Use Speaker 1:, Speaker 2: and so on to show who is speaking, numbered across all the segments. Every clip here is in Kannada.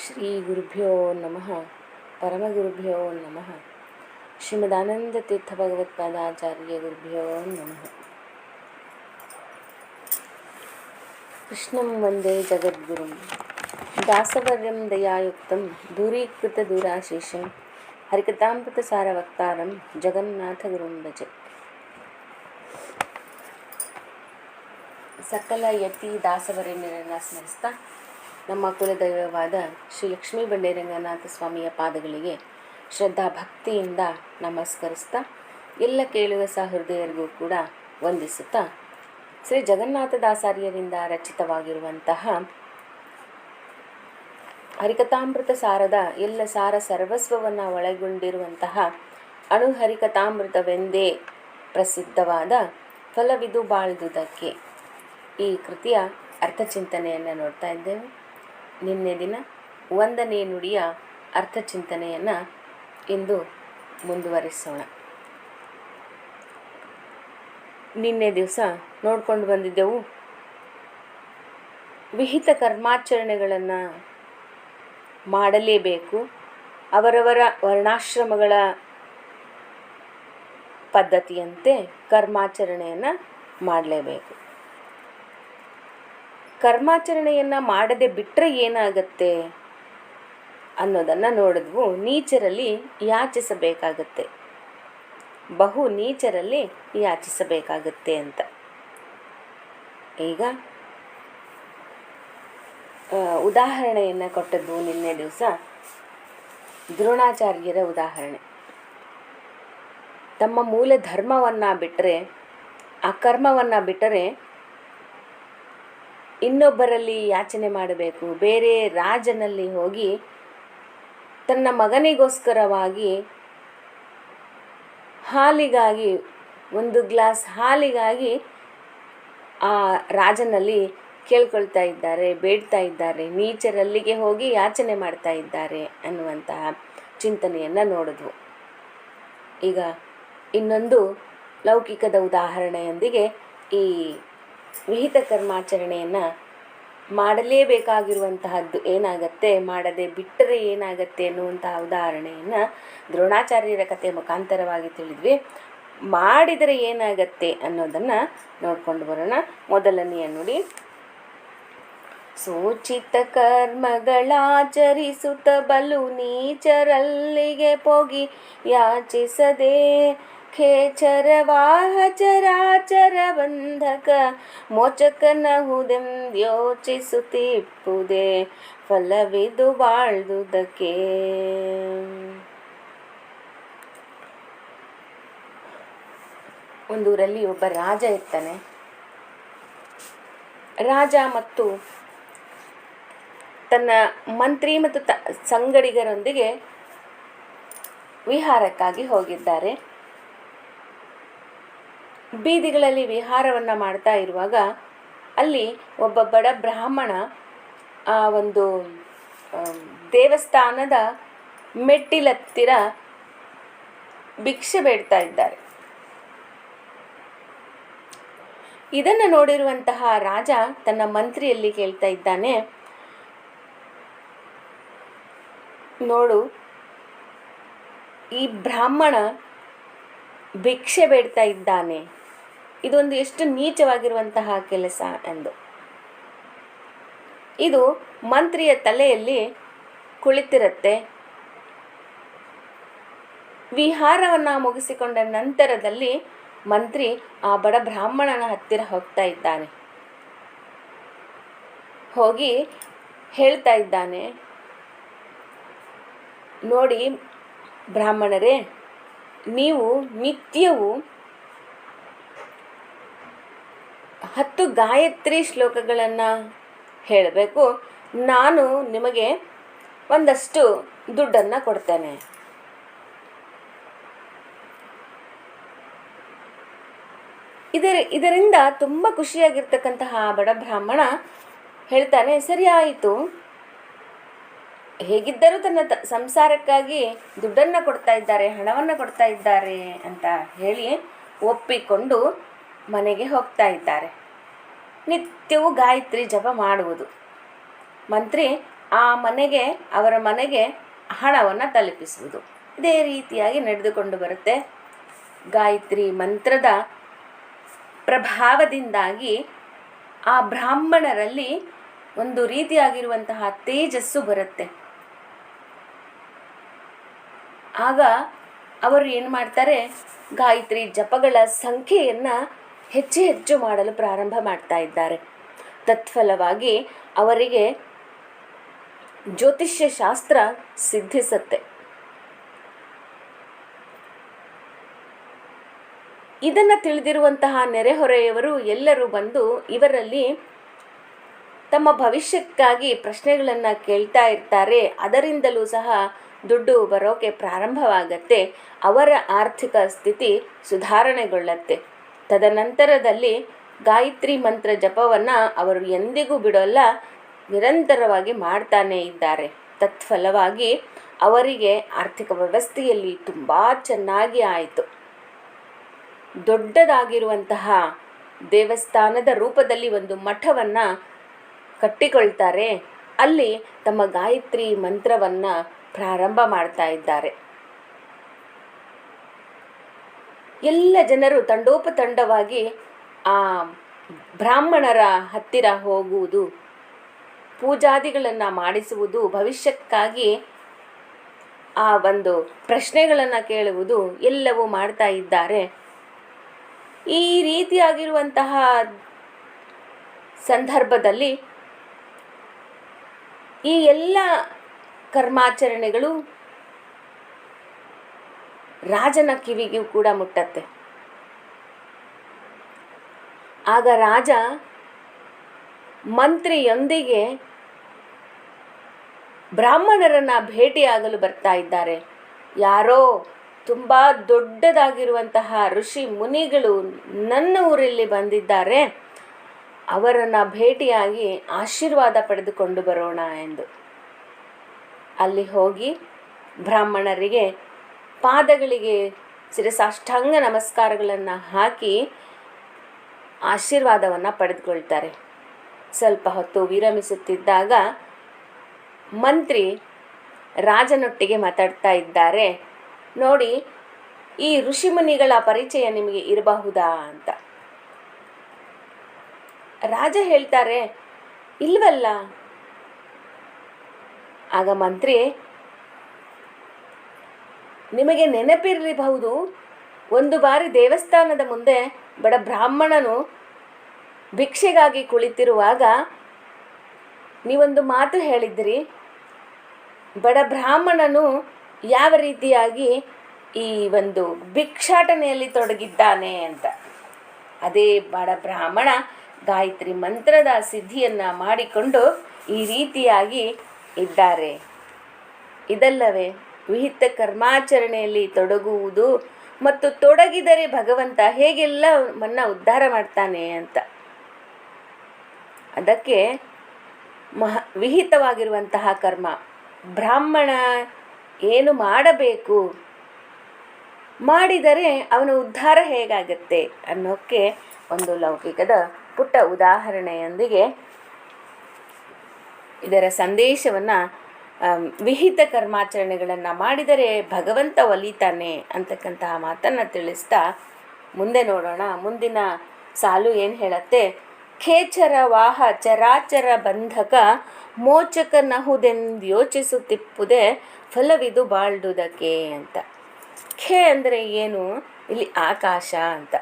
Speaker 1: ಶ್ರೀ ಗುರುಭ್ಯೋ ನಮಃ ಪರಮಗುರುಭ್ಯೋ ನಮಃ ಶ್ರೀಮದಾನಂದತೀರ್ಥ ಭಗವತ್ಪಾದಾಚಾರ್ಯ ಗುರುಭ್ಯೋ ನಮಃ ಕೃಷ್ಣಂ ವಂದೇ ಜಗದ್ಗುರುಂ ದಾಸವರ್ಯಂ ದಯಾಯುಕ್ತಂ ದೂರೀಕೃತ ದೂರಾಶೇಷಂ ಹರಿಕಥಾಮೃತ ಸಾರವಕ್ತಾರಂ ಜಗನ್ನಾಥ ಗುರುಂ ಭಜೆ ಸಕಲ ಯತಿ ದಾಸವರೇಣ್ಯರನ್ನು ಸ್ಮರಿಸ್ತಾ ನಮ್ಮ ಕುಲದೈವವಾದ ಶ್ರೀ ಲಕ್ಷ್ಮೀ ಬಂಡೇರಂಗನಾಥ ಸ್ವಾಮಿಯ ಪಾದಗಳಿಗೆ ಶ್ರದ್ಧಾ ಭಕ್ತಿಯಿಂದ ನಮಸ್ಕರಿಸ್ತಾ, ಎಲ್ಲ ಕೇಳುವ ಸಹೃದಯರಿಗೂ ಕೂಡ ವಂದಿಸುತ್ತಾ, ಶ್ರೀ ಜಗನ್ನಾಥ ದಾಸಾರ್ಯರಿಂದ ರಚಿತವಾಗಿರುವಂತಹ ಹರಿಕಥಾಮೃತ ಸಾರದ ಎಲ್ಲ ಸಾರ ಸರ್ವಸ್ವವನ್ನು ಒಳಗೊಂಡಿರುವಂತಹ ಅಣು ಹರಿಕಥಾಮೃತವೆಂದೇ ಪ್ರಸಿದ್ಧವಾದ ಫಲವಿದು ಬಾಳ್ದುದಕ್ಕೆ ಈ ಕೃತಿಯ ಅರ್ಥಚಿಂತನೆಯನ್ನು ನೋಡ್ತಾ ಇದ್ದೇವೆ. ನಿನ್ನೆ ದಿನ ಒಂದನೇ ನುಡಿಯ ಅರ್ಥಚಿಂತನೆಯನ್ನು ಇಂದು ಮುಂದುವರಿಸೋಣ. ನಿನ್ನೆ ದಿವಸ ನೋಡ್ಕೊಂಡು ಬಂದಿದ್ದೆವು. ವಿಹಿತ ಕರ್ಮಾಚರಣೆಗಳನ್ನು ಮಾಡಲೇಬೇಕು. ಅವರವರ ವರ್ಣಾಶ್ರಮಗಳ ಪದ್ಧತಿಯಂತೆ ಕರ್ಮಾಚರಣೆಯನ್ನು ಮಾಡಲೇಬೇಕು. ಕರ್ಮಾಚರಣೆಯನ್ನು ಮಾಡದೆ ಬಿಟ್ಟರೆ ಏನಾಗತ್ತೆ ಅನ್ನೋದನ್ನು ನೋಡಿದ್ವು. ನೀಚರಲ್ಲಿ ಯಾಚಿಸಬೇಕಾಗತ್ತೆ. ಬಹು ನೀಚರಲ್ಲಿ ಯಾಚಿಸಬೇಕಾಗತ್ತೆ ಅಂತ. ಈಗ ಉದಾಹರಣೆಯನ್ನು ಕೊಟ್ಟದ್ದು ನಿನ್ನೆ ದಿವಸ. ದ್ರೋಣಾಚಾರ್ಯರ ಉದಾಹರಣೆ. ತಮ್ಮ ಮೂಲ ಧರ್ಮವನ್ನು ಬಿಟ್ಟರೆ ಆ ಕರ್ಮವನ್ನು ಬಿಟ್ಟರೆ ಇನ್ನೊಬ್ಬರಲ್ಲಿ ಯಾಚನೆ ಮಾಡಬೇಕು. ಬೇರೆ ರಾಜನಲ್ಲಿ ಹೋಗಿ ತನ್ನ ಮಗನಿಗೋಸ್ಕರವಾಗಿ ಹಾಲಿಗಾಗಿ, ಒಂದು ಗ್ಲಾಸ್ ಹಾಲಿಗಾಗಿ ಆ ರಾಜನಲ್ಲಿ ಕೇಳ್ಕೊಳ್ತಾ ಇದ್ದಾರೆ, ಬೇಡ್ತಾ ಇದ್ದಾರೆ. ನೀಚರಲ್ಲಿಗೆ ಹೋಗಿ ಯಾಚನೆ ಮಾಡ್ತಾ ಇದ್ದಾರೆ ಅನ್ನುವಂತಹ ಚಿಂತನೆಯನ್ನು ನೋಡಿದ್ವು. ಈಗ ಇನ್ನೊಂದು ಲೌಕಿಕದ ಉದಾಹರಣೆಯೊಂದಿಗೆ ಈ ವಿಹಿತ ಕರ್ಮಾಚರಣೆಯನ್ನು ಮಾಡಲೇಬೇಕಾಗಿರುವಂತಹದ್ದು ಏನಾಗತ್ತೆ, ಮಾಡದೆ ಬಿಟ್ಟರೆ ಏನಾಗತ್ತೆ ಅನ್ನುವಂತಹ ಉದಾಹರಣೆಯನ್ನು ದ್ರೋಣಾಚಾರ್ಯರ ಕಥೆ ಮುಖಾಂತರವಾಗಿ ತಿಳಿದ್ವಿ. ಮಾಡಿದರೆ ಏನಾಗತ್ತೆ ಅನ್ನೋದನ್ನು ನೋಡ್ಕೊಂಡು ಬರೋಣ. ಮೊದಲನೆಯ ನುಡಿ. ಸೂಚಿತ ಕರ್ಮಗಳಾಚರಿಸುತ್ತ ಬಲು ನೀಚರಲ್ಲಿಗೆ ಪೋಗಿ ಯಾಚಿಸದೆ ಖೇಚರವಾಹ ಚರಾಚರ ಬಂಧಕ ಮೋಚಕನಹುದೆಂದ್ಯೋಚಿಸುತ್ತಿಪ್ಪುದೆ ಫಲವಿದು ಬಾಳ್ದುದಕ್ಕೆ. ಒಂದೂರಲ್ಲಿ ಒಬ್ಬ ರಾಜ ಇರ್ತಾನೆ. ರಾಜ ಮತ್ತು ತನ್ನ ಮಂತ್ರಿ ಮತ್ತು ತ, ಸಂಗಡಿಗರೊಂದಿಗೆ ವಿಹಾರಕ್ಕಾಗಿ ಹೋಗಿದ್ದಾರೆ. ಬೀದಿಗಳಲ್ಲಿ ವಿಹಾರವನ್ನು ಮಾಡ್ತಾ ಇರುವಾಗ ಅಲ್ಲಿ ಒಬ್ಬ ಬಡ ಬ್ರಾಹ್ಮಣ ಆ ಒಂದು ದೇವಸ್ಥಾನದ ಮೆಟ್ಟಿಲತ್ತಿರ ಭಿಕ್ಷೆ ಬೇಡ್ತಾ ಇದ್ದಾರೆ. ಇದನ್ನು ನೋಡಿರುವಂತಹ ರಾಜ ತನ್ನ ಮಂತ್ರಿಯಲ್ಲಿ ಕೇಳ್ತಾ ಇದ್ದಾನೆ, ನೋಡು, ಈ ಬ್ರಾಹ್ಮಣ ಭಿಕ್ಷೆ ಬೇಡ್ತಾ ಇದ್ದಾನೆ. ಇದೊಂದು ಎಷ್ಟು ನೀಚವಾಗಿರುವಂತಹ ಕೆಲಸ ಎಂದು. ಇದು ಮಂತ್ರಿಯ ತಲೆಯಲ್ಲಿ ಕುಳಿತಿರುತ್ತೆ. ವಿಹಾರವನ್ನು ಮುಗಿಸಿಕೊಂಡ ನಂತರದಲ್ಲಿ ಮಂತ್ರಿ ಆ ಬಡ ಬ್ರಾಹ್ಮಣನ ಹತ್ತಿರ ಹೋಗ್ತಾ ಇದ್ದಾನೆ. ಹೋಗಿ ಹೇಳ್ತಾ ಇದ್ದಾನೆ, ನೋಡಿ ಬ್ರಾಹ್ಮಣರೇ, ನೀವು ನಿತ್ಯವೂ ಹತ್ತು ಗಾಯತ್ರಿ ಶ್ಲೋಕಗಳನ್ನು ಹೇಳಬೇಕು. ನಾನು ನಿಮಗೆ ಒಂದಷ್ಟು ದುಡ್ಡನ್ನು ಕೊಡ್ತೇನೆ. ಇದರ, ಇದರಿಂದ ತುಂಬ ಖುಷಿಯಾಗಿರ್ತಕ್ಕಂತಹ ಬಡ ಬ್ರಾಹ್ಮಣ ಹೇಳ್ತಾನೆ, ಸರಿ ಆಯಿತು. ಹೇಗಿದ್ದರೂ ತನ್ನ ಸಂಸಾರಕ್ಕಾಗಿ ದುಡ್ಡನ್ನು ಕೊಡ್ತಾ ಇದ್ದಾರೆ, ಹಣವನ್ನು ಕೊಡ್ತಾ ಇದ್ದಾರೆ ಅಂತ ಹೇಳಿ ಒಪ್ಪಿಕೊಂಡು ಮನೆಗೆ ಹೋಗ್ತಾ ಇದ್ದಾರೆ. ನಿತ್ಯವೂ ಗಾಯತ್ರಿ ಜಪ ಮಾಡುವುದು. ಮಂತ್ರಿ ಆ ಮನೆಗೆ, ಅವರ ಮನೆಗೆ ಹಣವನ್ನು ತಲುಪಿಸುವುದು. ಇದೇ ರೀತಿಯಾಗಿ ನಡೆದುಕೊಂಡು ಬರುತ್ತೆ. ಗಾಯತ್ರಿ ಮಂತ್ರದ ಪ್ರಭಾವದಿಂದಾಗಿ ಆ ಬ್ರಾಹ್ಮಣರಲ್ಲಿ ಒಂದು ರೀತಿಯಾಗಿರುವಂತಹ ತೇಜಸ್ಸು ಬರುತ್ತೆ. ಆಗ ಅವರು ಏನು ಮಾಡ್ತಾರೆ? ಗಾಯತ್ರಿ ಜಪಗಳ ಸಂಖ್ಯೆಯನ್ನು ಹೆಚ್ಚು ಹೆಚ್ಚು ಮಾಡಲು ಪ್ರಾರಂಭ ಮಾಡ್ತಾ ಇದ್ದಾರೆ. ತತ್ಫಲವಾಗಿ ಅವರಿಗೆ ಜ್ಯೋತಿಷ್ಯ ಶಾಸ್ತ್ರ ಸಿದ್ಧಿಸುತ್ತೆ. ಇದನ್ನು ತಿಳಿದಿರುವಂತಹ ನೆರೆಹೊರೆಯವರು ಎಲ್ಲರೂ ಬಂದು ಇವರಲ್ಲಿ ತಮ್ಮ ಭವಿಷ್ಯಕ್ಕಾಗಿ ಪ್ರಶ್ನೆಗಳನ್ನು ಕೇಳ್ತಾ ಇರ್ತಾರೆ. ಅದರಿಂದಲೂ ಸಹ ದುಡ್ಡು ಬರೋಕೆ ಪ್ರಾರಂಭವಾಗತ್ತೆ. ಅವರ ಆರ್ಥಿಕ ಸ್ಥಿತಿ ಸುಧಾರಣೆಗೊಳ್ಳುತ್ತೆ. ತದನಂತರದಲ್ಲಿ ಗಾಯತ್ರಿ ಮಂತ್ರ ಜಪವನ್ನು ಅವರು ಎಂದಿಗೂ ಬಿಡೋಲ್ಲ, ನಿರಂತರವಾಗಿ ಮಾಡ್ತಾನೇ ಇದ್ದಾರೆ. ತತ್ಫಲವಾಗಿ ಅವರಿಗೆ ಆರ್ಥಿಕ ವ್ಯವಸ್ಥೆಯಲ್ಲಿ ತುಂಬ ಚೆನ್ನಾಗಿ ಆಯಿತು. ದೊಡ್ಡದಾಗಿರುವಂತಹ ದೇವಸ್ಥಾನದ ರೂಪದಲ್ಲಿ ಒಂದು ಮಠವನ್ನು ಕಟ್ಟಿಕೊಳ್ತಾರೆ. ಅಲ್ಲಿ ತಮ್ಮ ಗಾಯತ್ರಿ ಮಂತ್ರವನ್ನು ಪ್ರಾರಂಭ ಮಾಡ್ತಾ ಇದ್ದಾರೆ. ಎಲ್ಲ ಜನರು ತಂಡೋಪತಂಡವಾಗಿ ಆ ಬ್ರಾಹ್ಮಣರ ಹತ್ತಿರ ಹೋಗುವುದು, ಪೂಜಾದಿಗಳನ್ನು ಮಾಡಿಸುವುದು, ಭವಿಷ್ಯಕ್ಕಾಗಿ ಆ ಒಂದು ಪ್ರಶ್ನೆಗಳನ್ನು ಕೇಳುವುದು ಎಲ್ಲವೂ ಮಾಡ್ತಾ ಇದ್ದಾರೆ. ಈ ರೀತಿಯಾಗಿರುವಂತಹ ಸಂದರ್ಭದಲ್ಲಿ ಈ ಎಲ್ಲ ಕರ್ಮಾಚರಣೆಗಳು ರಾಜನ ಕಿವಿಗೂ ಕೂಡ ಮುಟ್ಟತ್ತೆ. ಆಗ ರಾಜ ಮಂತ್ರಿಯೊಂದಿಗೆ ಬ್ರಾಹ್ಮಣರನ್ನ ಭೇಟಿಯಾಗಲು ಬರ್ತಾ ಇದ್ದಾರೆ. ಯಾರೋ ತುಂಬ ದೊಡ್ಡದಾಗಿರುವಂತಹ ಋಷಿ ಮುನಿಗಳು ನನ್ನ ಊರಲ್ಲಿ ಬಂದಿದ್ದಾರೆ. ಅವರನ್ನು ಭೇಟಿಯಾಗಿ ಆಶೀರ್ವಾದ ಪಡೆದುಕೊಂಡು ಬರೋಣ ಎಂದು. ಅಲ್ಲಿ ಹೋಗಿ ಬ್ರಾಹ್ಮಣರಿಗೆ ಪಾದಗಳಿಗೆ ಶಿರಸಾಷ್ಟಾಂಗ ನಮಸ್ಕಾರಗಳನ್ನು ಹಾಕಿ ಆಶೀರ್ವಾದವನ್ನು ಪಡೆದುಕೊಳ್ತಾರೆ. ಸ್ವಲ್ಪ ಹೊತ್ತು ವಿರಮಿಸುತ್ತಿದ್ದಾಗ ಮಂತ್ರಿ ರಾಜನೊಟ್ಟಿಗೆ ಮಾತಾಡ್ತಾ ಇದ್ದಾರೆ. ನೋಡಿ, ಈ ಋಷಿಮುನಿಗಳ ಪರಿಚಯ ನಿಮಗೆ ಇರಬಹುದಾ ಅಂತ. ರಾಜ ಹೇಳ್ತಾರೆ, ಇಲ್ವಲ್ಲ. ಆಗ ಮಂತ್ರಿ ನಿಮಗೆ ನೆನಪಿರಲಿಬಹುದು, ಒಂದು ಬಾರಿ ದೇವಸ್ಥಾನದ ಮುಂದೆ ಬಡ ಬ್ರಾಹ್ಮಣನು ಭಿಕ್ಷೆಗಾಗಿ ಕುಳಿತಿರುವಾಗ ನೀವೊಂದು ಮಾತು ಹೇಳಿದ್ರಿ ಬಡ ಬ್ರಾಹ್ಮಣನು ಯಾವ ರೀತಿಯಾಗಿ ಈ ಒಂದು ಭಿಕ್ಷಾಟನೆಯಲ್ಲಿ ತೊಡಗಿದ್ದಾನೆ ಅಂತ. ಅದೇ ಬಡ ಬ್ರಾಹ್ಮಣ ಗಾಯತ್ರಿ ಮಂತ್ರದ ಸಿದ್ಧಿಯನ್ನು ಮಾಡಿಕೊಂಡು ಈ ರೀತಿಯಾಗಿ ಇದ್ದಾರೆ. ಇದಲ್ಲವೇ ವಿಹಿತ ಕರ್ಮಾಚರಣೆಯಲ್ಲಿ ತೊಡಗುವುದು ಮತ್ತು ತೊಡಗಿದರೆ ಭಗವಂತ ಹೇಗೆಲ್ಲ ಮನ್ನ ಉದ್ಧಾರ ಮಾಡ್ತಾನೆ ಅಂತ. ಅದಕ್ಕೆ ಮಹ ವಿಹಿತವಾಗಿರುವಂತಹ ಕರ್ಮ, ಬ್ರಾಹ್ಮಣ ಏನು ಮಾಡಬೇಕು? ಮಾಡಿದರೆ ಅವನ ಉದ್ಧಾರ ಹೇಗಾಗತ್ತೆ ಅನ್ನೋಕ್ಕೆ ಒಂದು ಲೌಕಿಕದ ಪುಟ್ಟ ಉದಾಹರಣೆಯೊಂದಿಗೆ ಇದರ ಸಂದೇಶವನ್ನು ವಿಹಿತ ಕರ್ಮಾಚರಣೆಗಳನ್ನು ಮಾಡಿದರೆ ಭಗವಂತ ಒಲಿತಾನೆ ಅಂತಕ್ಕಂತಹ ಮಾತನ್ನು ತಿಳಿಸ್ತಾ ಮುಂದೆ ನೋಡೋಣ. ಮುಂದಿನ ಸಾಲು ಏನು ಹೇಳತ್ತೆ? ಖೇಚರ ವಾಹ ಚರಾಚರ ಬಂಧಕ ಮೋಚಕ ನಹುದೆಂದು ಯೋಚಿಸುತ್ತಿಪ್ಪುದೇ ಫಲವಿದು ಬಾಳ್ದುದಕ್ಕೆ ಅಂತ. ಖೇ ಅಂದರೆ ಏನು? ಇಲ್ಲಿ ಆಕಾಶ ಅಂತ.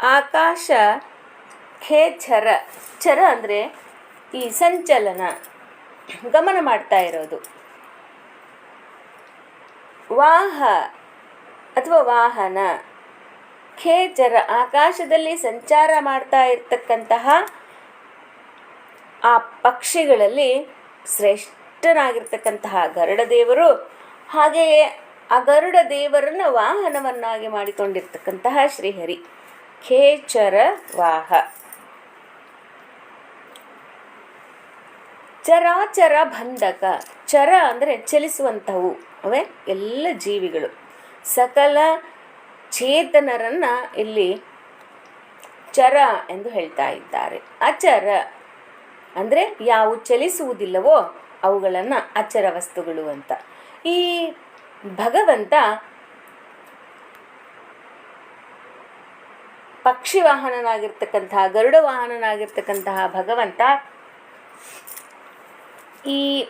Speaker 1: ಆಕಾಶ ಖೇ ಚರ ಚರ ಅಂದರೆ ಈ ಸಂಚಲನ. ಗಮನ ಮಾಡ್ತಾ ಇರೋದು. ವಾಹ ಅಥವಾ ವಾಹನ ಖೇಚರ ಆಕಾಶದಲ್ಲಿ ಸಂಚಾರ ಮಾಡ್ತಾ ಇರ್ತಕ್ಕಂತಹ ಆ ಪಕ್ಷಿಗಳಲ್ಲಿ ಶ್ರೇಷ್ಠನಾಗಿರ್ತಕ್ಕಂತಹ ಗರುಡ ದೇವರು, ಹಾಗೆಯೇ ಆ ಗರುಡ ದೇವರನ್ನು ವಾಹನವನ್ನಾಗಿ ಮಾಡಿಕೊಂಡಿರ್ತಕ್ಕಂತಹ ಶ್ರೀಹರಿ. ಖೇಚರ ವಾಹ. ಚರಾಚರ ಬಂಧಕ, ಚರ ಅಂದರೆ ಚಲಿಸುವಂಥವು, ಅವೇ ಎಲ್ಲ ಜೀವಿಗಳು. ಸಕಲ ಚೇತನರನ್ನು ಇಲ್ಲಿ ಚರ ಎಂದು ಹೇಳ್ತಾ ಇದ್ದಾರೆ. ಅಚರ ಅಂದರೆ ಯಾವು ಚಲಿಸುವುದಿಲ್ಲವೋ ಅವುಗಳನ್ನು ಅಚರ ವಸ್ತುಗಳು ಅಂತ. ಈ ಭಗವಂತ ಪಕ್ಷಿ ವಾಹನನಾಗಿರ್ತಕ್ಕಂತಹ ಗರುಡ ವಾಹನನಾಗಿರ್ತಕ್ಕಂತಹ ಭಗವಂತ ಈ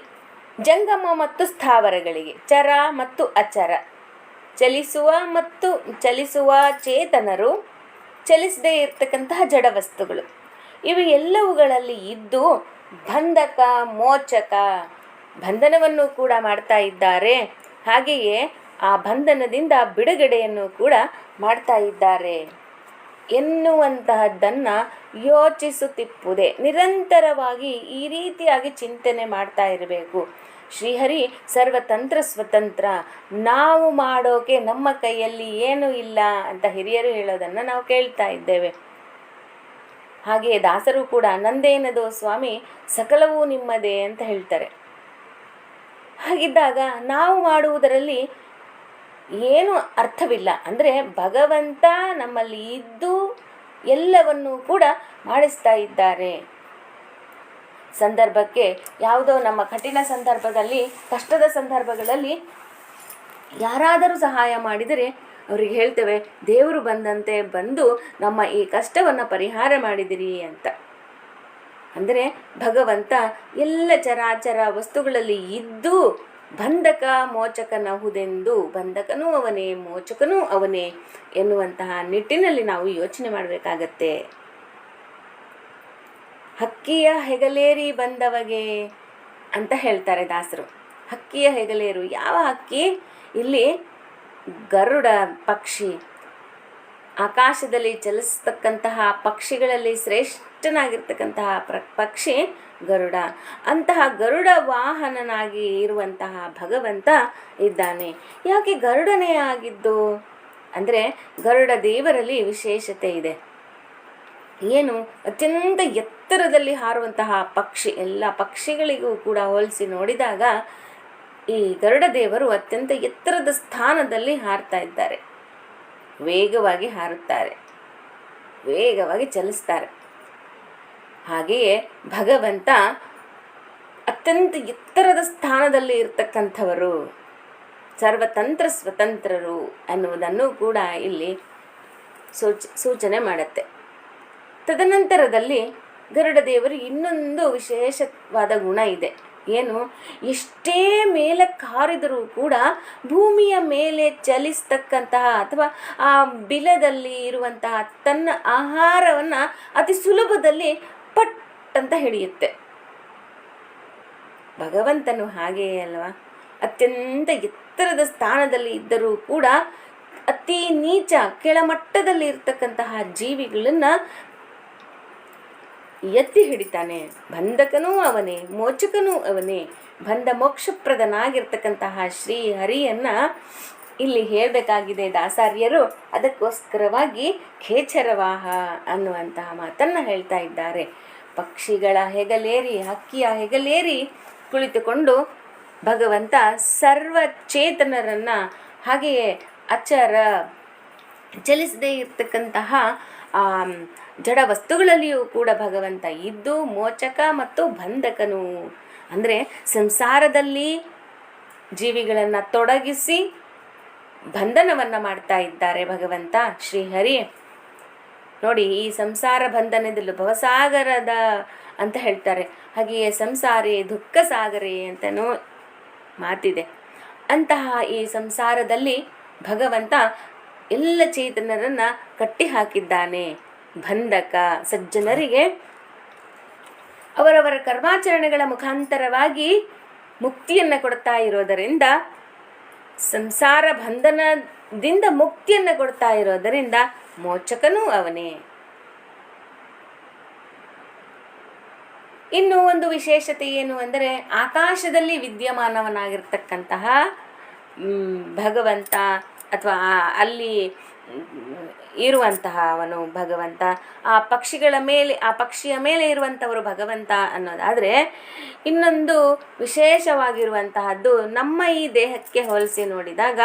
Speaker 1: ಜಂಗಮ ಮತ್ತು ಸ್ಥಾವರಗಳಿಗೆ ಚರ ಮತ್ತು ಅಚರ. ಚಲಿಸುವ ಮತ್ತು ಚಲಿಸುವ ಚೇತನರು ಚಲಿಸದೇ ಇರತಕ್ಕಂತಹ ಜಡ ವಸ್ತುಗಳು. ಇವು ಎಲ್ಲವುಗಳಲ್ಲಿ ಇದ್ದು ಬಂಧಕ, ಮೋಚಕ ಬಂಧನವನ್ನು ಕೂಡ ಮಾಡ್ತಾ ಇದ್ದಾರೆ. ಹಾಗೆಯೇ ಆ ಬಂಧನದಿಂದ ಬಿಡುಗಡೆಯನ್ನು ಕೂಡ ಮಾಡ್ತಾ ಇದ್ದಾರೆ. ಎನ್ನುವಂತಹದ್ದನ್ನು ಯೋಚಿಸುತ್ತಿಪ್ಪುದೆ. ನಿರಂತರವಾಗಿ ಈ ರೀತಿಯಾಗಿ ಚಿಂತನೆ ಮಾಡ್ತಾ ಇರಬೇಕು. ಶ್ರೀಹರಿ, ಸರ್ವತಂತ್ರ ಸ್ವತಂತ್ರ. ನಾವು ಮಾಡೋಕೆ ನಮ್ಮ ಕೈಯಲ್ಲಿ ಏನೂ ಇಲ್ಲ ಅಂತ ಹಿರಿಯರು ಹೇಳೋದನ್ನು ನಾವು ಕೇಳ್ತಾ ಇದ್ದೇವೆ. ಹಾಗೆಯೇ ದಾಸರು ಕೂಡ, ನಂದೇನದೋ ಸ್ವಾಮಿ? ಸಕಲವೂ ನಿಮ್ಮದೇ ಅಂತ ಹೇಳ್ತಾರೆ. ಹಾಗಿದ್ದಾಗ ನಾವು ಮಾಡುವುದರಲ್ಲಿ ಏನು ಅರ್ಥವಿಲ್ಲ. ಅಂದರೆ ಭಗವಂತ ನಮ್ಮಲ್ಲಿ ಇದ್ದು ಎಲ್ಲವನ್ನೂ ಕೂಡ ಮಾಡಿಸ್ತಾ ಇದ್ದಾರೆ. ಸಂದರ್ಭಕ್ಕೆ ಯಾವುದೋ ನಮ್ಮ ಕಠಿಣ ಸಂದರ್ಭದಲ್ಲಿ, ಕಷ್ಟದ ಸಂದರ್ಭಗಳಲ್ಲಿ ಯಾರಾದರೂ ಸಹಾಯ ಮಾಡಿದರೆ ಅವರಿಗೆ ಹೇಳ್ತೇವೆ, ದೇವರು ಬಂದಂತೆ ಬಂದು ನಮ್ಮ ಈ ಕಷ್ಟವನ್ನು ಪರಿಹಾರ ಮಾಡಿದಿರಿ ಅಂತ. ಅಂದರೆ ಭಗವಂತ ಎಲ್ಲ ಚರಾಚರ ವಸ್ತುಗಳಲ್ಲಿ ಇದ್ದು ಬಂಧಕ ಮೋಚಕನಹುದೆಂದು ಬಂಧಕನೂ ಅವನೇ, ಮೋಚಕನೂ ಅವನೇ ಎನ್ನುವಂತಹ ನಿಟ್ಟಿನಲ್ಲಿ ನಾವು ಯೋಚನೆ ಮಾಡಬೇಕಾಗತ್ತೆ. ಹಕ್ಕಿಯ ಹೆಗಲೇರಿ ಬಂದವಗೆ ಅಂತ ಹೇಳ್ತಾರೆ ದಾಸರು. ಹಕ್ಕಿಯ ಹೆಗಲೇರು, ಯಾವ ಹಕ್ಕಿ? ಇಲ್ಲಿ ಗರುಡ ಪಕ್ಷಿ. ಆಕಾಶದಲ್ಲಿ ಚಲಿಸ್ತಕ್ಕಂತಹ ಪಕ್ಷಿಗಳಲ್ಲಿ ಶ್ರೇಷ್ಠನಾಗಿರ್ತಕ್ಕಂತಹ ಪಕ್ಷಿ ಗರುಡ. ಅಂತಹ ಗರುಡ ವಾಹನನಾಗಿ ಇರುವಂತಹ ಭಗವಂತ ಇದ್ದಾನೆ. ಯಾಕೆ ಗರುಡನೇ ಆಗಿದ್ದು? ಅಂದರೆ ಗರುಡ ದೇವರಲ್ಲಿ ವಿಶೇಷತೆ ಇದೆ. ಏನು? ಅತ್ಯಂತ ಎತ್ತರದಲ್ಲಿ ಹಾರುವಂತಹ ಪಕ್ಷಿ, ಎಲ್ಲ ಪಕ್ಷಿಗಳಿಗೂ ಕೂಡ ಹೋಲಿಸಿ ನೋಡಿದಾಗ ಈ ಗರುಡ ದೇವರು ಅತ್ಯಂತ ಎತ್ತರದ ಸ್ಥಾನದಲ್ಲಿ ಹಾರ್ತಾ ಇದ್ದಾರೆ. ವೇಗವಾಗಿ ಹಾರುತ್ತಾರೆ. ವೇಗವಾಗಿ ಚಲಿಸ್ತಾರೆ. ಹಾಗೆಯೇ ಭಗವಂತ ಅತ್ಯಂತ ಎತ್ತರದ ಸ್ಥಾನದಲ್ಲಿ ಇರ್ತಕ್ಕಂಥವರು, ಸರ್ವತಂತ್ರ ಸ್ವತಂತ್ರರು ಅನ್ನುವುದನ್ನು ಕೂಡ ಇಲ್ಲಿ ಸೂಚ, ಸೂಚನೆ ಮಾಡುತ್ತೆ. ತದನಂತರದಲ್ಲಿ ಗರುಡ ದೇವರು ಇನ್ನೊಂದು ವಿಶೇಷವಾದ ಗುಣ ಇದೆ. ಏನು? ಎಷ್ಟೇ ಮೇಲೆ ಕಾರಿದರೂ ಕೂಡ ಭೂಮಿಯ ಮೇಲೆ ಚಲಿಸ್ತಕ್ಕಂತಹ ಅಥವಾ ಆ ಬಿಲದಲ್ಲಿ ಇರುವಂತಹ ತನ್ನ ಆಹಾರವನ್ನು ಅತಿ ಸುಲಭದಲ್ಲಿ ಪಟ್ ಅಂತ ಹಿಡಿಯುತ್ತೆ. ಭಗವಂತನು ಹಾಗೆಯೇ ಅಲ್ವಾ? ಅತ್ಯಂತ ಎತ್ತರದ ಸ್ಥಾನದಲ್ಲಿ ಇದ್ದರೂ ಕೂಡ ಅತಿ ನೀಚ ಕೆಳಮಟ್ಟದಲ್ಲಿ ಇರ್ತಕ್ಕಂತಹ ಜೀವಿಗಳನ್ನು ಎತ್ತಿ ಹಿಡಿತಾನೆ. ಬಂಧಕನೂ ಅವನೇ, ಮೋಚಕನೂ ಅವನೇ. ಬಂಧ ಮೋಕ್ಷಪ್ರದನಾಗಿರ್ತಕ್ಕಂತಹ ಶ್ರೀ ಹರಿಯನ್ನ ಇಲ್ಲಿ ಹೇಳಬೇಕಾಗಿದೆ ದಾಸಾರ್ಯರು. ಅದಕ್ಕೋಸ್ಕರವಾಗಿ ಖೇಚರವಾಹ ಅನ್ನುವಂತಹ ಮಾತನ್ನು ಹೇಳ್ತಾ ಇದ್ದಾರೆ. ಪಕ್ಷಿಗಳ ಹೆಗಲೇರಿ, ಹಕ್ಕಿಯ ಹೆಗಲೇರಿ ಕುಳಿತುಕೊಂಡು ಭಗವಂತ ಸರ್ವಚೇತನರನ್ನು ಹಾಗೆಯೇ ಅಚರ ಚಲಿಸದೇ ಇರ್ತಕ್ಕಂತಹ ಜಡ ವಸ್ತುಗಳಲ್ಲಿಯೂ ಕೂಡ ಭಗವಂತ ಇದ್ದು ಮೋಚಕ ಮತ್ತು ಬಂಧಕನು. ಅಂದರೆ ಸಂಸಾರದಲ್ಲಿ ಜೀವಿಗಳನ್ನು ತೊಡಗಿಸಿ ಬಂಧನವನ್ನು ಮಾಡ್ತಾ ಇದ್ದಾರೆ ಭಗವಂತ, ಶ್ರೀಹರಿ. ನೋಡಿ, ಈ ಸಂಸಾರ ಬಂಧನದಲ್ಲೂ ಭವಸಾಗರದ ಅಂತ ಹೇಳ್ತಾರೆ. ಹಾಗೆಯೇ ಸಂಸಾರಿ ದುಃಖ ಸಾಗರಿ ಅಂತನೂ ಮಾತಿದೆ. ಅಂತಹ ಈ ಸಂಸಾರದಲ್ಲಿ ಭಗವಂತ ಎಲ್ಲ ಚೇತನರನ್ನು ಕಟ್ಟಿ ಹಾಕಿದ್ದಾನೆ ಬಂಧಕ, ಸಜ್ಜನರಿಗೆ ಅವರವರ ಕರ್ಮಾಚರಣೆಗಳ ಮುಖಾಂತರವಾಗಿ ಮುಕ್ತಿಯನ್ನು ಕೊಡ್ತಾ ಇರೋದರಿಂದ, ಸಂಸಾರ ಬಂಧನದಿಂದ ಮುಕ್ತಿಯನ್ನು ಕೊಡ್ತಾ ಇರೋದರಿಂದ ಮೋಚಕನೂ ಅವನೇ. ಇನ್ನು ಒಂದು ವಿಶೇಷತೆ ಏನು ಅಂದರೆ, ಆಕಾಶದಲ್ಲಿ ವಿದ್ಯಮಾನವನಾಗಿರ್ತಕ್ಕಂತಹ ಭಗವಂತ ಅಥವಾ ಅಲ್ಲಿ ಇರುವಂತಹ ಅವನು ಭಗವಂತ, ಆ ಪಕ್ಷಿಗಳ ಮೇಲೆ, ಆ ಪಕ್ಷಿಯ ಮೇಲೆ ಇರುವಂಥವರು ಭಗವಂತ ಅನ್ನೋದಾದರೆ ಇನ್ನೊಂದು ವಿಶೇಷವಾಗಿರುವಂತಹದ್ದು ನಮ್ಮ ಈ ದೇಹಕ್ಕೆ ಹೋಲಿಸಿ ನೋಡಿದಾಗ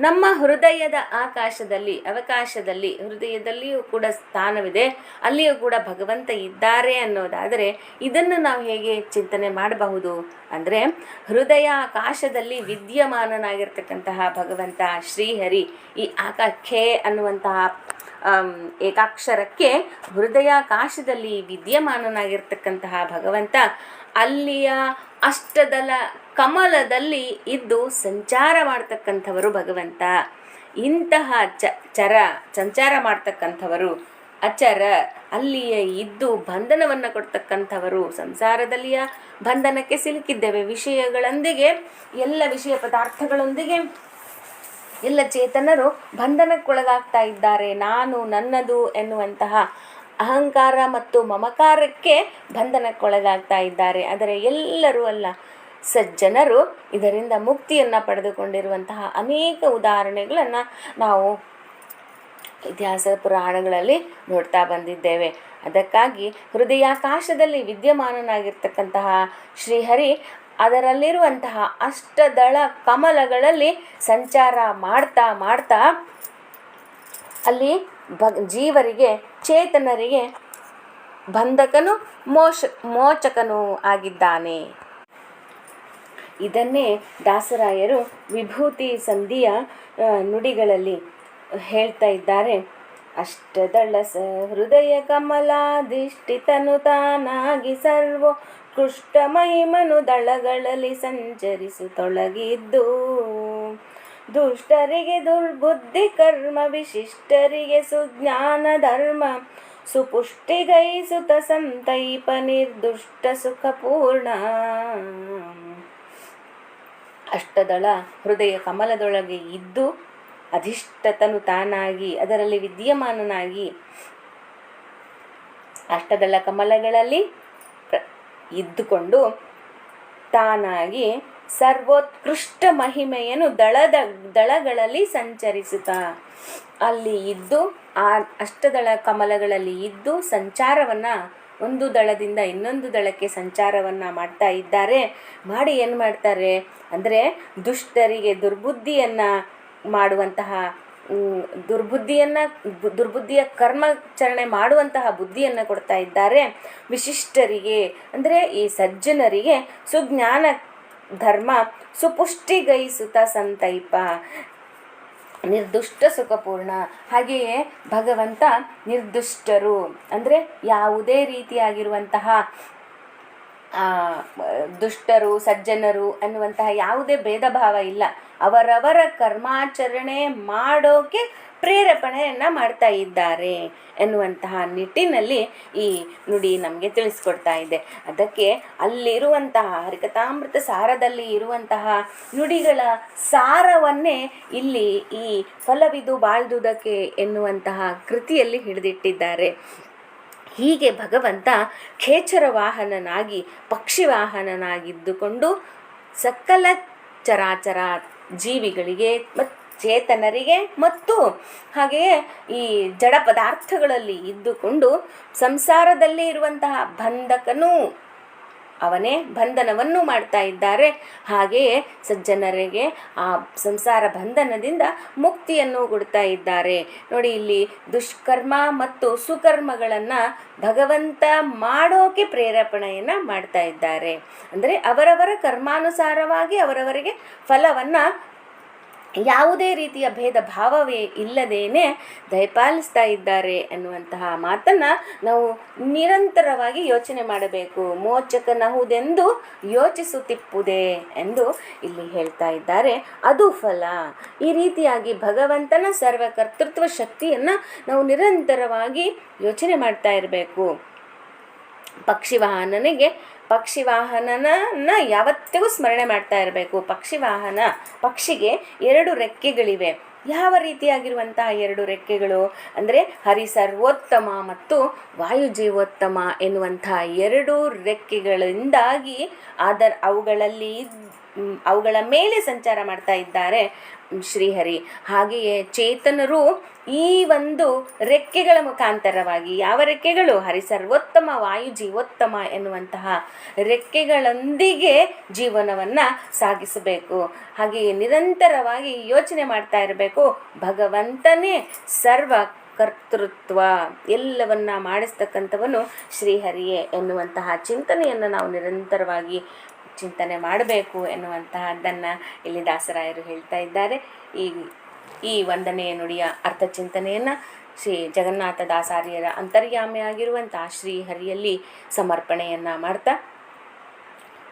Speaker 1: ನಮ್ಮ ಹೃದಯದ ಆಕಾಶದಲ್ಲಿ, ಅವಕಾಶದಲ್ಲಿ, ಹೃದಯದಲ್ಲಿಯೂ ಕೂಡ ಸ್ಥಾನವಿದೆ. ಅಲ್ಲಿಯೂ ಕೂಡ ಭಗವಂತ ಇದ್ದಾರೆ ಅನ್ನೋದಾದರೆ ಇದನ್ನು ನಾವು ಹೇಗೆ ಚಿಂತನೆ ಮಾಡಬಹುದು ಅಂದರೆ ಹೃದಯ ಆಕಾಶದಲ್ಲಿ ವಿದ್ಯಮಾನನಾಗಿರ್ತಕ್ಕಂತಹ ಭಗವಂತ ಶ್ರೀಹರಿ ಈ ಆಕಾಖೆ ಅನ್ನುವಂತಹ ಏಕಾಕ್ಷರಕ್ಕೆ ಹೃದಯಾಕಾಶದಲ್ಲಿ ವಿದ್ಯಮಾನನಾಗಿರ್ತಕ್ಕಂತಹ ಭಗವಂತ ಅಲ್ಲಿಯ ಅಷ್ಟದಲ ಕಮಲದಲ್ಲಿ ಇದ್ದು ಸಂಚಾರ ಮಾಡ್ತಕ್ಕಂಥವರು ಭಗವಂತ. ಇಂತಹ ಚ, ಚರ, ಸಂಚಾರ ಮಾಡ್ತಕ್ಕಂಥವರು, ಅಚರ, ಅಲ್ಲಿಯೇ ಇದ್ದು ಬಂಧನವನ್ನು ಕೊಡ್ತಕ್ಕಂಥವರು, ಸಂಸಾರದಲ್ಲಿಯ ಬಂಧನಕ್ಕೆ ಸಿಲುಕಿದ್ದೇವೆ. ವಿಷಯಗಳೊಂದಿಗೆ, ಎಲ್ಲ ವಿಷಯ ಪದಾರ್ಥಗಳೊಂದಿಗೆ, ಎಲ್ಲ ಚೇತನರು ಬಂಧನಕ್ಕೊಳಗಾಗ್ತಾ ಇದ್ದಾರೆ. ನಾನು ನನ್ನದು ಎನ್ನುವಂತಹ ಅಹಂಕಾರ ಮತ್ತು ಮಮಕಾರಕ್ಕೆ ಬಂಧನಕ್ಕೊಳಗಾಗ್ತಾ ಇದ್ದಾರೆ. ಆದರೆ ಎಲ್ಲರೂ ಅಲ್ಲ, ಸಜ್ಜನರು ಇದರಿಂದ ಮುಕ್ತಿಯನ್ನು ಪಡೆದುಕೊಂಡಿರುವಂತಹ ಅನೇಕ ಉದಾಹರಣೆಗಳನ್ನು ನಾವು ಇತಿಹಾಸ ಪುರಾಣಗಳಲ್ಲಿ ನೋಡ್ತಾ ಬಂದಿದ್ದೇವೆ. ಅದಕ್ಕಾಗಿ ಹೃದಯಾಕಾಶದಲ್ಲಿ ವಿದ್ಯಮಾನನಾಗಿರ್ತಕ್ಕಂತಹ ಶ್ರೀಹರಿ, ಅದರಲ್ಲಿರುವಂತಹ ಅಷ್ಟದಳ ಕಮಲಗಳಲ್ಲಿ ಸಂಚಾರ ಮಾಡ್ತಾ ಮಾಡ್ತಾ ಅಲ್ಲಿ ಭ ಜೀವರಿಗೆ, ಚೇತನರಿಗೆ ಬಂಧಕನು ಮೋಶ ಮೋಚಕನೂ ಆಗಿದ್ದಾನೆ. ಇದನ್ನೇ ದಾಸರಾಯರು ವಿಭೂತಿ ಸಂಧಿಯ ನುಡಿಗಳಲ್ಲಿ ಹೇಳ್ತಾ ಇದ್ದಾರೆ. ಅಷ್ಟದಳ ಸ ಹೃದಯ ಕಮಲಾಧಿಷ್ಠಿತನು ತಾನಾಗಿ ಸರ್ವ ಕೃಷ್ಟ ಮಹಿಮನು ದಳಗಳಲ್ಲಿ ಸಂಚರಿಸುತ್ತೊಳಗಿದ್ದು ದುಷ್ಟರಿಗೆ ದುರ್ಬುದ್ಧಿ ಕರ್ಮ, ವಿಶಿಷ್ಟರಿಗೆ ಸುಜ್ಞಾನ ಧರ್ಮ ಸುಪುಷ್ಟಿಗೈಸುತ್ತ ಸಂತೈಪ ನಿರ್ದುಷ್ಟ ಸುಖಪೂರ್ಣ ಅಷ್ಟದಳ ಹೃದಯ ಕಮಲದೊಳಗೆ ಇದ್ದು ಅಧಿಷ್ಠತನು ತಾನಾಗಿ, ಅದರಲ್ಲಿ ವಿದ್ಯಮಾನನಾಗಿ ಅಷ್ಟದಳ ಕಮಲಗಳಲ್ಲಿ ಇದ್ದುಕೊಂಡು ತಾನಾಗಿ ಸರ್ವೋತ್ಕೃಷ್ಟ ಮಹಿಮೆಯನ್ನು ದಳದ, ದಳಗಳಲ್ಲಿ ಸಂಚರಿಸುತ್ತಾ. ಅಲ್ಲಿ ಇದ್ದು, ಆ ಅಷ್ಟದಳ ಕಮಲಗಳಲ್ಲಿ ಇದ್ದು ಸಂಚಾರವನ್ನು ಒಂದು ದಳದಿಂದ ಇನ್ನೊಂದು ದಳಕ್ಕೆ ಸಂಚಾರವನ್ನು ಮಾಡ್ತಾ ಇದ್ದಾರೆ. ಮಾಡಿ ಏನು ಮಾಡ್ತಾರೆ? ಅಂದರೆ ದುಷ್ಟರಿಗೆ ದುರ್ಬುದ್ಧಿಯನ್ನು ಮಾಡುವಂತಹ ದುರ್ಬುದ್ಧಿಯನ್ನ, ದುರ್ಬುದ್ಧಿಯ ಕರ್ಮಾಚರಣೆ ಮಾಡುವಂತಹ ಬುದ್ಧಿಯನ್ನು ಕೊಡ್ತಾ ಇದ್ದಾರೆ. ವಿಶಿಷ್ಟರಿಗೆ, ಅಂದರೆ ಈ ಸಜ್ಜನರಿಗೆ ಸುಜ್ಞಾನ ಧರ್ಮ ಸುಪುಷ್ಟಿಗೈಸುತ ಸಂತೈಪ. ನಿರ್ದುಷ್ಟ ಸುಖಪೂರ್ಣ. ಹಾಗೆಯೇ ಭಗವಂತ ನಿರ್ದುಷ್ಟರು. ಅಂದರೆ ಯಾವುದೇ ರೀತಿಯಾಗಿರುವಂತಹ ದುಷ್ಟರು, ಸಜ್ಜನರು ಅನ್ನುವಂತಹ ಯಾವುದೇ ಭೇದ ಭಾವ ಇಲ್ಲ. ಅವರವರ ಕರ್ಮಾಚರಣೆ ಮಾಡೋಕೆ ಪ್ರೇರೇಪಣೆಯನ್ನು ಮಾಡ್ತಾ ಇದ್ದಾರೆ ಎನ್ನುವಂತಹ ನಿಟ್ಟಿನಲ್ಲಿ ಈ ನುಡಿ ನಮಗೆ ತಿಳಿಸ್ಕೊಡ್ತಾ ಇದೆ. ಅದಕ್ಕೆ ಅಲ್ಲಿರುವಂತಹ ಹರಿಕಥಾಮೃತ ಸಾರದಲ್ಲಿ ಇರುವಂತಹ ನುಡಿಗಳ ಸಾರವನ್ನೇ ಇಲ್ಲಿ ಈ ಫಲವಿದು ಬಾಳ್ದುದಕ್ಕೆ ಎನ್ನುವಂತಹ ಕೃತಿಯಲ್ಲಿ ಹಿಡಿದಿಟ್ಟಿದ್ದಾರೆ. ಹೀಗೆ ಭಗವಂತ ಖೇಚರ ವಾಹನನಾಗಿ ಪಕ್ಷಿ ವಾಹನನಾಗಿದ್ದುಕೊಂಡು ಸಕಲ ಚರಾಚರ ಜೀವಿಗಳಿಗೆ ಮತ್ತು ಚೇತನರಿಗೆ ಮತ್ತು ಹಾಗೆಯೇ ಈ ಜಡ ಪದಾರ್ಥಗಳಲ್ಲಿ ಇದ್ದುಕೊಂಡು ಸಂಸಾರದಲ್ಲಿ ಇರುವಂತಹ ಬಂಧಕನೂ ಅವನೇ ಬಂಧನವನ್ನು ಮಾಡ್ತಾ ಇದ್ದಾರೆ. ಹಾಗೆಯೇ ಸಜ್ಜನರಿಗೆ ಆ ಸಂಸಾರ ಬಂಧನದಿಂದ ಮುಕ್ತಿಯನ್ನು ಕೊಡ್ತಾ ಇದ್ದಾರೆ. ನೋಡಿ, ಇಲ್ಲಿ ದುಷ್ಕರ್ಮ ಮತ್ತು ಸುಕರ್ಮಗಳನ್ನು ಭಗವಂತ ಮಾಡೋಕೆ ಪ್ರೇರೇಪಣೆಯನ್ನು ಮಾಡ್ತಾ ಇದ್ದಾರೆ. ಅಂದರೆ ಅವರವರ ಕರ್ಮಾನುಸಾರವಾಗಿ ಅವರವರಿಗೆ ಫಲವನ್ನು ಯಾವುದೇ ರೀತಿಯ ಭೇದ ಭಾವವೇ ಇಲ್ಲದೇನೆ ದಯಪಾಲಿಸ್ತಾ ಇದ್ದಾರೆ ಎನ್ನುವಂತಹ ಮಾತನ್ನು ನಾವು ನಿರಂತರವಾಗಿ ಯೋಚನೆ ಮಾಡಬೇಕು. ಮೋಚಕನಹುದೆಂದು ಯೋಚಿಸುತ್ತಿಪ್ಪುದೆ ಎಂದು ಇಲ್ಲಿ ಹೇಳ್ತಾ ಇದ್ದಾರೆ. ಅದು ಫಲ. ಈ ರೀತಿಯಾಗಿ ಭಗವಂತನ ಸರ್ವಕರ್ತೃತ್ವ ಶಕ್ತಿಯನ್ನು ನಾವು ನಿರಂತರವಾಗಿ ಯೋಚನೆ ಮಾಡ್ತಾ ಇರಬೇಕು. ಪಕ್ಷಿವಾಹನನ ಯಾವತ್ತಿಗೂ ಸ್ಮರಣೆ ಮಾಡ್ತಾ ಇರಬೇಕು. ಪಕ್ಷಿವಾಹನ ಪಕ್ಷಿಗೆ ಎರಡು ರೆಕ್ಕೆಗಳಿವೆ. ಯಾವ ರೀತಿಯಾಗಿರುವಂತಹ ಎರಡು ರೆಕ್ಕೆಗಳು? ಅಂದರೆ ಹರಿ ಸರ್ವೋತ್ತಮ ಮತ್ತು ವಾಯುಜೀವೋತ್ತಮ ಎನ್ನುವಂತಹ ಎರಡು ರೆಕ್ಕೆಗಳಿಂದಾಗಿ ಅದರ ಅವುಗಳಲ್ಲಿ ಅವುಗಳ ಮೇಲೆ ಸಂಚಾರ ಮಾಡ್ತಾ ಇದ್ದಾರೆ. ಶ್ರೀಹರಿ. ಹಾಗೆಯೇ ಚೇತನರು ಈ ಒಂದು ರೆಕ್ಕೆಗಳ ಮುಖಾಂತರವಾಗಿ ಯಾವ ರೆಕ್ಕೆಗಳು? ಹರಿ ಸರ್ವೋತ್ತಮ, ವಾಯು ಜೀವೋತ್ತಮ ಎನ್ನುವಂತಹ ರೆಕ್ಕೆಗಳೊಂದಿಗೆ ಜೀವನವನ್ನು ಸಾಗಿಸಬೇಕು. ಹಾಗೆಯೇ ನಿರಂತರವಾಗಿ ಯೋಚನೆ ಮಾಡ್ತಾ ಇರಬೇಕು. ಭಗವಂತನೇ ಸರ್ವ ಕರ್ತೃತ್ವ ಎಲ್ಲವನ್ನ ಮಾಡಿಸ್ತಕ್ಕಂಥವನು ಶ್ರೀಹರಿಯೇ ಎನ್ನುವಂತಹ ಚಿಂತನೆಯನ್ನು ನಾವು ನಿರಂತರವಾಗಿ ಚಿಂತನೆ ಮಾಡಬೇಕು ಎನ್ನುವಂತಹದ್ದನ್ನು ಇಲ್ಲಿ ದಾಸರಾಯರು ಹೇಳ್ತಾ ಇದ್ದಾರೆ. ಈ ಈ ವಂದನೆಯ ನುಡಿಯ ಅರ್ಥ ಚಿಂತನೆಯನ್ನು ಶ್ರೀ ಜಗನ್ನಾಥ ದಾಸಾರ್ಯರ ಅಂತರ್ಯಾಮಿಯಾಗಿರುವಂತಹ ಶ್ರೀಹರಿಯಲ್ಲಿ ಸಮರ್ಪಣೆಯನ್ನು ಮಾಡ್ತಾ,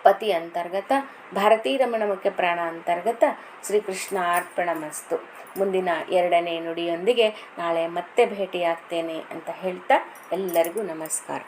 Speaker 1: ಪತಿ ಅಂತರ್ಗತ, ಭಾರತೀ ರಮಣ ಮುಖ್ಯ ಪ್ರಾಣ ಅಂತರ್ಗತ, ಶ್ರೀಕೃಷ್ಣ ಅರ್ಪಣಮಸ್ತು. ಮುಂದಿನ ಎರಡನೇ ನುಡಿಯೊಂದಿಗೆ ನಾಳೆ ಮತ್ತೆ ಭೇಟಿಯಾಗ್ತೇನೆ ಅಂತ ಹೇಳ್ತಾ ಎಲ್ಲರಿಗೂ ನಮಸ್ಕಾರ.